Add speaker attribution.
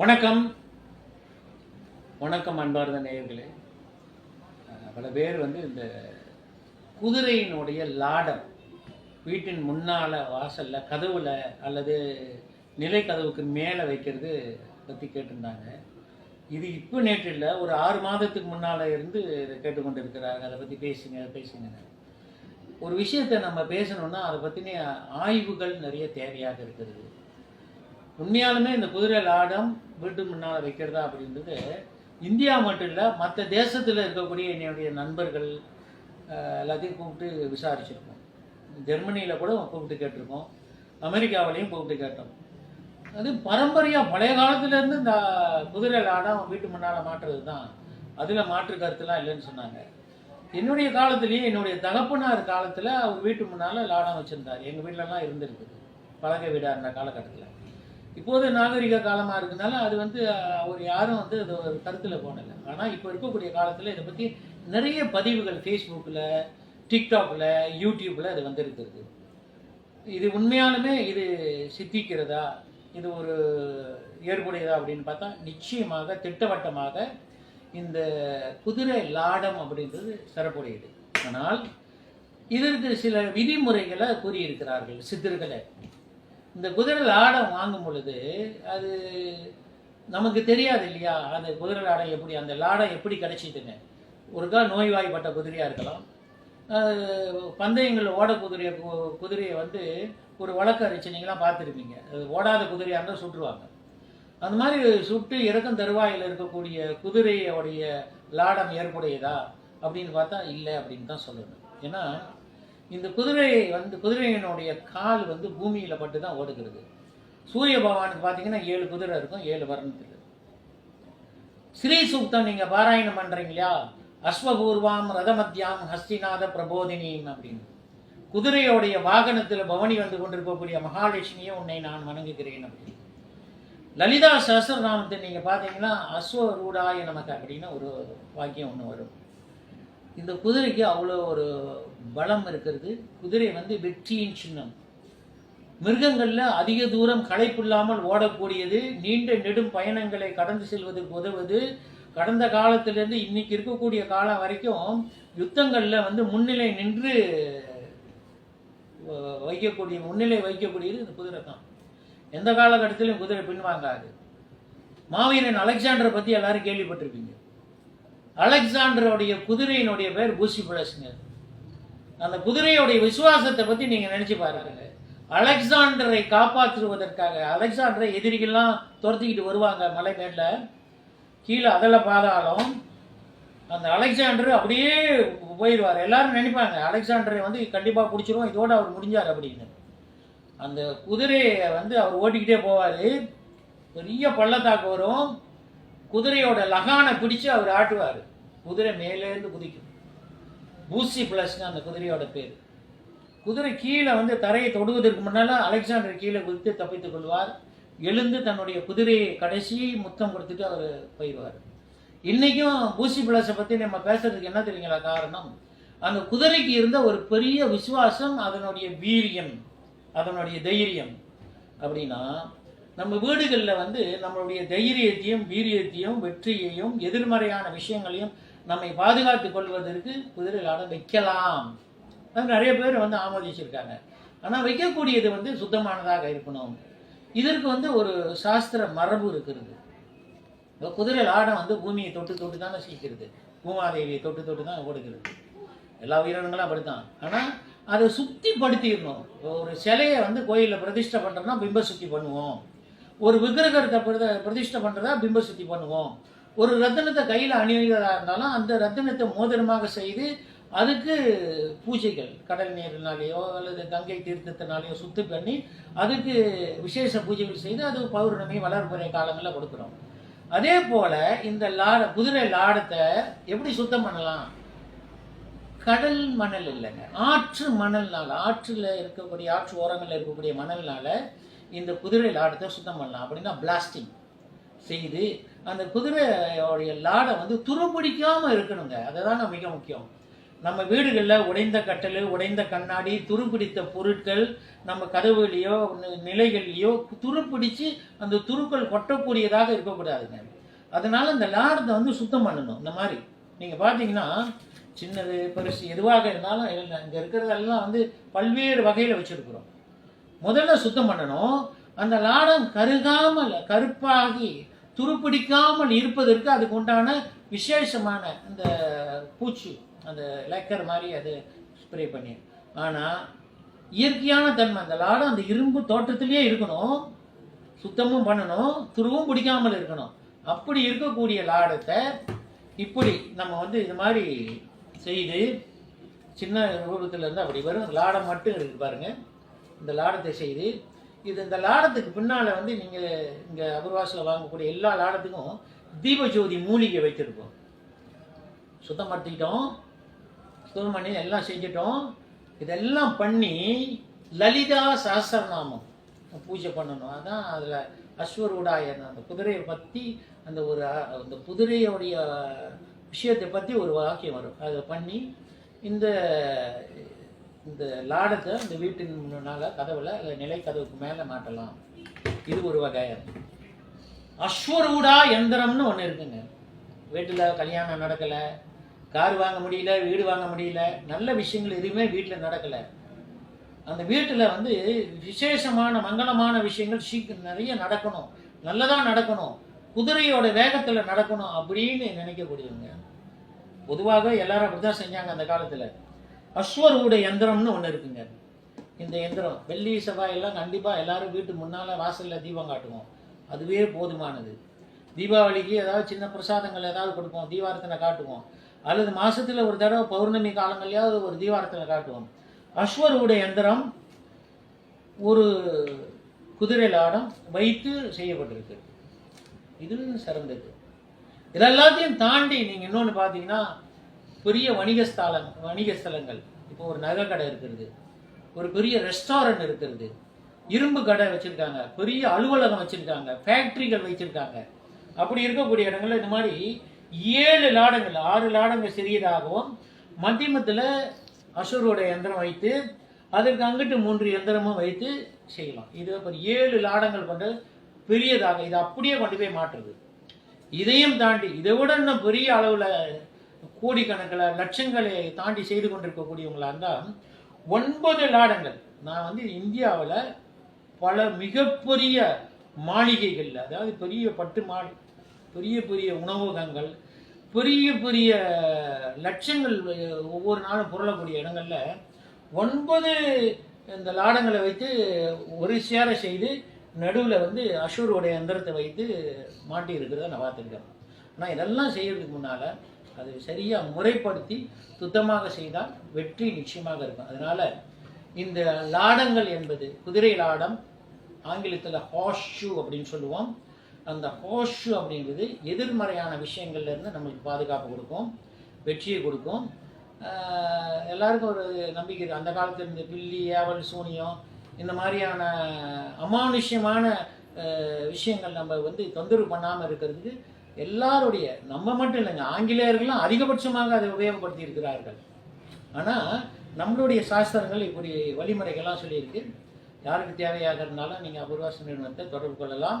Speaker 1: வணக்கம். வணக்கம் அன்பார்ந்த நேயர்களே. பல பேர் வந்து இந்த குதிரையினுடைய லாடம் வீட்டின் முன்னால வாசல்ல கதவுல அல்லது நிலை கதவுக்கு மேலே வைக்கிறது பற்றி கேட்டிருந்தாங்க. இது இப்போ நேற்று இல்லை ஒரு ஆறு மாதத்துக்கு முன்னால் இருந்து இதை கேட்டுக்கொண்டு இருக்கிறாங்க அதை பற்றி பேசுங்க பேசுங்க. ஒரு விஷயத்தை நம்ம பேசணும்னா அதை பற்றின ஆய்வுகள் நிறைய தேவையாக இருக்கிறது. உண்மையாலுமே இந்த குதிரை லாடம் வீட்டு முன்னால் வைக்கிறதா அப்படின்றது இந்தியா மட்டும் இல்லை மற்ற தேசத்தில் இருக்கக்கூடிய என்னுடைய நண்பர்கள் எல்லாத்தையும் கூப்பிட்டு விசாரிச்சிருக்கோம். ஜெர்மனியில் கூட கூப்பிட்டு கேட்டிருக்கோம். அமெரிக்காவிலையும் கூப்பிட்டு கேட்டோம். அது பரம்பரையாக பழைய காலத்துலேருந்து இந்த குதிரை லாடம் வீட்டு முன்னால் மாட்டுறது தான் அதில் மாற்று கருத்துலாம் இல்லைன்னு சொன்னாங்க. என்னுடைய காலத்துலேயே என்னுடைய தகப்பனார் காலத்தில் அவர் வீட்டு முன்னால் லாடம் வச்சுருந்தார். எங்கள் வீட்டிலலாம் இருந்திருக்குது. பழக வீடாக இருந்த காலகட்டத்தில். இப்போது நாகரிக காலமாக இருக்கனால அது வந்து அவர் யாரும் வந்து அது ஒரு கருத்தில் போனதில்லை. ஆனால் இப்போ இருக்கக்கூடிய காலத்தில் இதை பற்றி நிறைய பதிவுகள் ஃபேஸ்புக்கில் டிக்டாக்ல யூடியூப்பில் அது வந்திருக்கிறது. இது உண்மையாலுமே இது சித்திக்கிறதா? இது ஒரு ஏற்புடையதா அப்படின்னு பார்த்தா நிச்சயமாக திட்டவட்டமாக இந்த குதிரை லாடம் அப்படின்றது சிறப்புடையது. ஆனால் இதற்கு சில விதிமுறைகளை கூறியிருக்கிறார்கள் சித்தர்களை. இந்த குதிரை லாடம் வாங்கும் பொழுது அது நமக்கு தெரியாது இல்லையா? அந்த குதிரை லாடம் எப்படி அந்த லாடம் எப்படி கிடைச்சிதுன்னு. ஒருக்கா நோய்வாய்ப்பட்ட குதிரையாக இருக்கலாம். பந்தயங்கள் ஓட குதிரையை கு- குதிரையை வந்து ஒரு வழக்கு அரிச்சனைங்களாம் பார்த்துருப்பீங்க. அது ஓடாத குதிரையாக இருந்தால் சுட்டுருவாங்க. அந்த மாதிரி சுட்டு இறக்கும் தருவாயில் இருக்கக்கூடிய குதிரையோடைய லாடம் ஏற்புடையதா அப்படின்னு பார்த்தா இல்லை அப்படின்னு தான் சொல்லணும். ஏன்னா இந்த குதிரை வந்து குதிரையினுடைய கால் வந்து பூமியில் பட்டு தான் ஓடுகிறது. சூரிய பகவானுக்கு பார்த்தீங்கன்னா ஏழு குதிரை இருக்கும் ஏழு வர்ணத்தில் ஸ்ரீ சூக்தம் நீங்கள் பாராயணம் பண்ணுறீங்க இல்லையா? அஸ்வபூர்வாம் ரதமத்யாம் ஹஸ்திநாத பிரபோதினியும் அப்படின்னு. குதிரையோடைய வாகனத்தில் பவனி வந்து கொண்டிருக்கக்கூடிய மகாலட்சுமியை உன்னை நான் வணங்குகிறேன் அப்படின்னு. லலிதா சஹசிரநாமத்தை நீங்கள் பார்த்தீங்கன்னா அஸ்வரூடாய நமக்கு அப்படின்னு ஒரு வாக்கியம் ஒன்று வரும். இந்த குதிரைக்கு அவ்வளோ ஒரு பலம் இருக்கிறது. குதிரை வந்து வெற்றியின் சின்னம். மிருகங்களில் அதிக தூரம் களைப்பில்லாமல் ஓடக்கூடியது. நீண்ட நெடும் பயணங்களை கடந்து செல்வதற்கு உதவுவது. கடந்த காலத்திலிருந்து இன்னைக்கு இருக்கக்கூடிய காலம் வரைக்கும் யுத்தங்களில் வந்து முன்னிலை நின்று வைக்கக்கூடிய முன்னிலை வைக்கக்கூடியது இந்த குதிரை தான் எந்த காலகட்டத்திலும் குதிரை பின்வாங்காது. மாவீரன் அலெக்சாண்டரை பற்றி எல்லாரும் கேள்விப்பட்டிருப்பீங்க. அலெக்சாண்டருடைய குதிரையினுடைய பேர் பூசிபுலஸ்ங்க அந்த குதிரையுடைய விசுவாசத்தை பற்றி நீங்கள் நினச்சி பாருங்க. அலெக்சாண்டரை காப்பாற்றுவதற்காக அலெக்சாண்டரை எதிரிகள்லாம் துரத்திக்கிட்டு வருவாங்க மலை மேல கீழே அதில் பார்த்தாலும் அந்த அலெக்சாண்டர் அப்படியே போயிடுவார். எல்லாரும் நினைப்பாங்க அலெக்சாண்டரை வந்து கண்டிப்பாக பிடிச்சிருவோம் இதோடு அவர் முடிஞ்சார் அப்படின்னு. அந்த குதிரையை வந்து அவர் ஓட்டிக்கிட்டே போவார். பெரிய பள்ளத்தாக்கு வரும். குதிரையோட லகானை பிடிச்சு அவர் ஆட்டுவார். குதிரை மேலேருந்து குதிக்கும். பூசி பிளஸ்னு அந்த குதிரையோட பேர். குதிரை கீழே வந்து தரையை தொடுவதற்கு முன்னால அலெக்சாண்டர் கீழே குதித்து தப்பித்துக் கொள்வார். எழுந்து தன்னுடைய குதிரையை கடைசி முத்தம் கொடுத்துட்டு அவர் போயிடுவார். இன்றைக்கும் பூசி பிளஸை பற்றி நம்ம பேசுறதுக்கு என்ன தெரியுங்களா காரணம்? அந்த குதிரைக்கு இருந்த ஒரு பெரிய விசுவாசம் அதனுடைய வீரியம் அதனுடைய தைரியம். அப்படின்னா நம்ம வீடுகளில் வந்து நம்மளுடைய தைரியத்தையும் வீரியத்தையும் வெற்றியையும் எதிர்மறையான விஷயங்களையும் நம்மை பாதுகாத்துக் கொள்வதற்கு குதிரை வைக்கலாம். நிறைய பேர் வந்து ஆமோதிச்சிருக்காங்க. ஆனால் வைக்கக்கூடியது வந்து சுத்தமானதாக இருக்கணும். இதற்கு வந்து ஒரு சாஸ்திர மரபு இருக்கிறது. இப்போ குதிரை லாடம் வந்து பூமியை தொட்டு தொட்டு தானே சீக்கிறது. பூமாதேவியை தொட்டு தொட்டு தான் ஓடுகிறது. எல்லா உயிரினங்களும் அப்படித்தான். ஆனால் அதை சுத்தி படுத்திடணும் ஒரு சிலையை வந்து கோயிலில் பிரதிஷ்டை பண்ணுறோம்னா பிம்ப சுத்தி பண்ணுவோம். ஒரு விக்கிரகத்தை பிரத பிரதிஷ்டை பண்ணுறதா பிம்ப சுத்தி பண்ணுவோம். ஒரு ரத்தினத்தை கையில் அணிவதா இருந்தாலும் அந்த ரத்தினத்தை மோதிரமாக செய்து அதுக்கு பூஜைகள் கடல் நீரினாலேயோ அல்லது கங்கை தீர்த்தத்தினாலேயோ சுத்து பண்ணி அதுக்கு விசேஷ பூஜைகள் செய்து அது பௌர்ணமி வளர்ப்புறை காலங்களில் கொடுக்குறோம். அதே போல இந்த லாட குதிரை லாடத்தை எப்படி சுத்தம் பண்ணலாம்? கடல் மணல் இல்லைங்க. ஆற்று மணல்னால ஆற்றில் இருக்கக்கூடிய ஆற்று ஓரங்களில் இருக்கக்கூடிய மணல்னால இந்த குதிரை லாடத்தை சுத்தம் பண்ணலாம். அப்படின்னா பிளாஸ்டிங் செய்து அந்த குதிரையோடைய லாடை வந்து துருப்பிடிக்காமல் இருக்கணுங்க. அதுதாங்க மிக முக்கியம். நம்ம வீடுகளில் உடைந்த கட்டல் உடைந்த கண்ணாடி துருப்பிடித்த பொருட்கள் நம்ம கதவுகளையோ நிலைகள்லையோ துருப்பிடித்து அந்த துருக்கள் கொட்டக்கூடியதாக இருக்கக்கூடாதுங்க. அதனால் இந்த லாடத்தை வந்து சுத்தம் பண்ணணும். இந்த மாதிரி. நீங்கள் பார்த்தீங்கன்னா சின்னது பெருசு எதுவாக இருந்தாலும் இங்கே இருக்கிறதெல்லாம் வந்து பல்வேறு வகையில் வச்சுருக்குறோம். முதல்ல சுத்தம் பண்ணணும். அந்த லாடம் கருகாமல் கருப்பாகி துருப்பிடிக்காமல் இருப்பதற்கு அதுக்கு உண்டான விசேஷமான அந்த பூச்சி அந்த லெக்கர் மாதிரி அது ஸ்ப்ரே பண்ணி ஆனால் இயற்கையான தன்மை அந்த லாடம் அந்த இரும்பு தோட்டத்திலேயே இருக்கணும். சுத்தமும் பண்ணணும் துருவும் பிடிக்காமல் இருக்கணும். அப்படி இருக்கக்கூடிய லாடத்தை இப்படி நம்ம வந்து இது மாதிரி செய்து சின்ன ரூபத்துலேருந்து அப்படி வரும். லாடம் மட்டும் இருக்கு பாருங்கள் இந்த லாடத்தை செய்து இது இந்த லாடத்துக்கு பின்னால் வந்து நீங்கள் இங்கே அபர்வாசில் வாங்கக்கூடிய எல்லா லாடத்துக்கும் தீபஜோதி மூலிகை வைத்திருக்கோம் சுத்தப்படுத்திக்கிட்டோம். சுத்தம் பண்ணி எல்லாம் செஞ்சிட்டோம். இதெல்லாம் பண்ணி லலிதா சஹஸ்ரநாமம் பூஜை பண்ணணும். அதான் அதில் அஸ்வரூடாயன் அந்த குதிரையை பற்றி அந்த ஒரு அந்த குதிரையோடைய விஷயத்தை பற்றி ஒரு வாக்கியம் வரும். அதை பண்ணி இந்த இந்த லாடத்தை இந்த வீட்டின் முன்னால கதவில் இல்லை நிலை கதவுக்கு மேலே மாட்டலாம். இது ஒரு வகை அஸ்வரூடா எந்திரம்னு ஒன்று இருக்குங்க. வீட்டில் கல்யாணம் நடக்கலை கார் வாங்க முடியல வீடு வாங்க முடியல நல்ல விஷயங்கள் எதுவுமே வீட்டில் நடக்கலை. அந்த வீட்டில் வந்து விசேஷமான மங்களமான விஷயங்கள் சீக்கிரம் நிறைய நடக்கணும். நல்லதாக நடக்கணும். குதிரையோட வேகத்தில் நடக்கணும் அப்படின்னு நினைக்கக்கூடியவங்க. பொதுவாக எல்லாரும் அப்படி தான் செஞ்சாங்க அந்த காலத்தில். அஸ்வரூட யந்திரம்னு ஒன்று இருக்குங்க. இந்த எந்திரம் வெள்ளி செவ்வாய் எல்லாம் கண்டிப்பாக எல்லாரும் வீட்டு முன்னால் வாசலில் தீபம் காட்டுவோம். அதுவே போதுமானது. தீபாவளிக்கு ஏதாவது சின்ன பிரசாதங்கள் ஏதாவது கொடுப்போம் தீபாரத்தனை காட்டுவோம். அல்லது மாதத்தில் ஒரு தடவை பௌர்ணமி காலங்களையாவது ஒரு தீபாரத்தில் காட்டுவோம். அஸ்வரூட யந்திரம் ஒரு குதிரை லாடம் வைத்து செய்யப்பட்டிருக்கு. இது சிறந்தது. இதெல்லாத்தையும் தாண்டி நீங்கள் இன்னொன்று பார்த்தீங்கன்னா பெரிய வணிக ஸ்தலம் வணிக ஸ்தலங்கள். இப்போ ஒரு நகை கடை இருக்கிறது. ஒரு பெரிய ரெஸ்டாரண்ட் இருக்கிறது. இரும்பு கடை வச்சிருக்காங்க. பெரிய அலுவலகம் வச்சிருக்காங்க. ஃபேக்டரிகள் வச்சிருக்காங்க அப்படி இருக்கக்கூடிய இடங்கள்ல இந்த மாதிரி ஏழு லாடங்கள் ஆறு லாடங்கள் சிறியதாகவும் மத்தியமத்தில் அசுரோட யந்திரம் வைத்து அதற்கு அங்கிட்டு மூன்று யந்திரமும் வைத்து செய்யலாம். இது ஒரு ஏழு லாடங்கள் கொண்டு பெரியதாக இது அப்படியே கொண்டு போய் மாற்றுது. இதையும் தாண்டி இதை விட இன்னும் பெரிய அளவில் கோடிக்கணக்கில் லட்சங்களை தாண்டி செய்து கொண்டிருக்கக்கூடியவங்களாக இருந்தால் ஒன்பது லாடங்கள் நான் வந்து இந்தியாவில் பல மிகப்பெரிய மாளிகைகள் அதாவது பெரிய பட்டு மாளி பெரிய பெரிய உணவகங்கள் பெரிய பெரிய லட்சங்கள் ஒவ்வொரு நாளும் புரளக்கூடிய இடங்களில் ஒன்பது இந்த லாடங்களை வைத்து ஒரு சேர செய்து நடுவில் வந்து அஷூரோடைய எந்திரத்தை வைத்து மாட்டி இருக்கிறத நான் பார்த்துருக்கேன். ஆனால் இதெல்லாம் செய்யறதுக்கு முன்னால் அது சரியாக முறைப்படுத்தி சுத்தமாக செய்தால் வெற்றி நிச்சயமாக இருக்கும். அதனால் இந்த லாடங்கள் என்பது குதிரை லாடம் ஆங்கிலத்தில் ஹாஷ் ஷூ அப்படின்னு சொல்லுவோம். அந்த ஹாஷ் ஷூ அப்படிங்கிறது எதிர்மறையான விஷயங்கள்லேருந்து நம்மளுக்கு பாதுகாப்பு கொடுக்கும் வெற்றியை கொடுக்கும். எல்லாருக்கும் ஒரு நம்பிக்கை அந்த காலத்தில் இருந்து பில்லி ஏவல் சூனியம் இந்த மாதிரியான அமானுஷ்யமான விஷயங்கள் நம்ம வந்து தொந்தரவு பண்ணாமல் இருக்கிறதுக்கு எல்லாருடைய நம்ம மட்டும் இல்லைங்க ஆங்கிலேயர்களும் அதிகபட்சமாக அதை உபயோகப்படுத்தி இருக்கிறார்கள் ஆனால் நம்மளுடைய சாஸ்திரங்கள் இப்படி வழிமுறைகள்லாம் சொல்லியிருக்கு. யாருக்கு தேவையாக இருந்தாலும் நீங்கள் அபூர்வாச நிறுவனத்தை தொடர்பு கொள்ளலாம்.